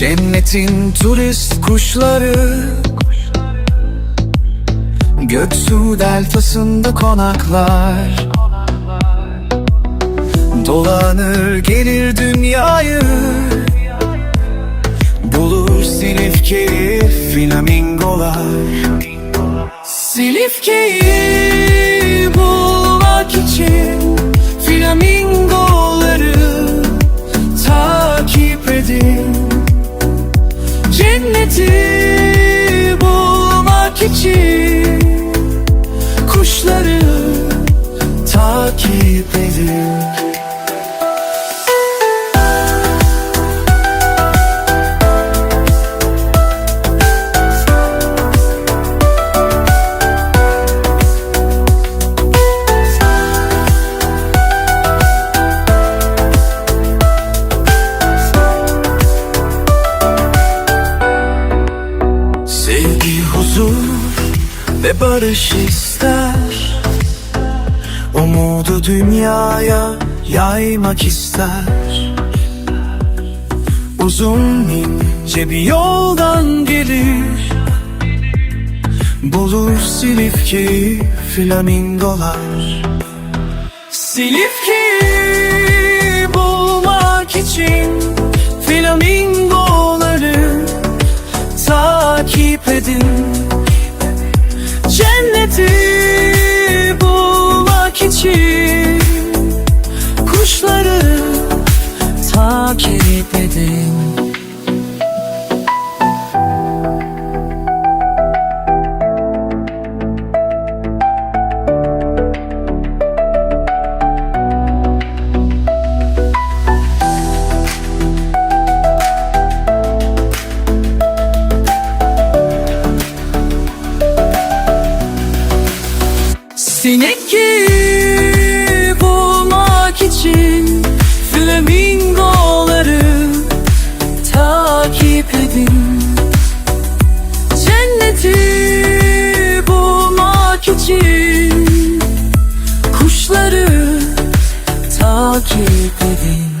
Gelsin turist kuşları. Göksu deltasında konaklar. Dolanır gelir dünyayı. Bulur Silifke'yi flamingolar. Silifke'yi bulmak için Flamingoları takip edin Sevgi, huzur ve barış ister Umudu dünyaya yaymak ister. Uzun ince bir yoldan gelir. Bulur Silifke'yi flamingolar. Silifke'yi bulmak için Flamingoları takip edin. Cenneti Sineki bulmak için Flamingoları takip edin. Cenneti bulmak için Kuşları takip edin.